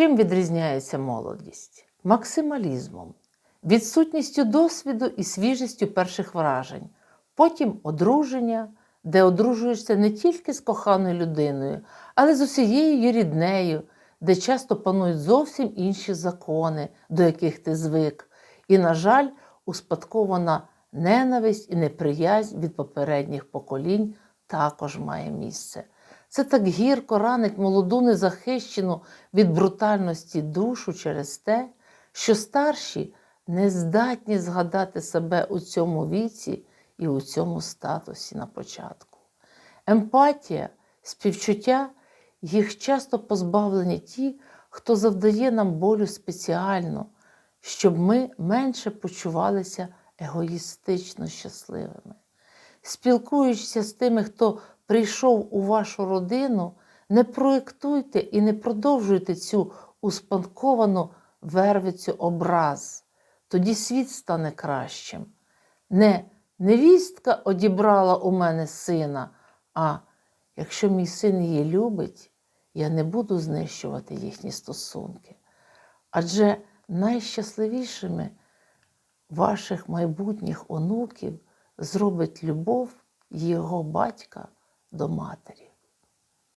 Чим відрізняється молодість? Максималізмом, відсутністю досвіду і свіжістю перших вражень, потім одруження, де одружуєшся не тільки з коханою людиною, але з усією її ріднею, де часто панують зовсім інші закони, до яких ти звик, і, на жаль, успадкована ненависть і неприязнь від попередніх поколінь також має місце. Це так гірко ранить молоду незахищену від брутальності душу через те, що старші не здатні згадати себе у цьому віці і у цьому статусі на початку. Емпатія, співчуття їх часто позбавлені ті, хто завдає нам болю спеціально, щоб ми менше почувалися егоїстично щасливими. Спілкуючися з тими, хто прийшов у вашу родину, не проєктуйте і не продовжуйте цю успадковану вервицю образ. Тоді світ стане кращим. Не невістка одібрала у мене сина, а якщо мій син її любить, я не буду знищувати їхні стосунки. Адже найщасливішими ваших майбутніх онуків зробить любов його батька до матері.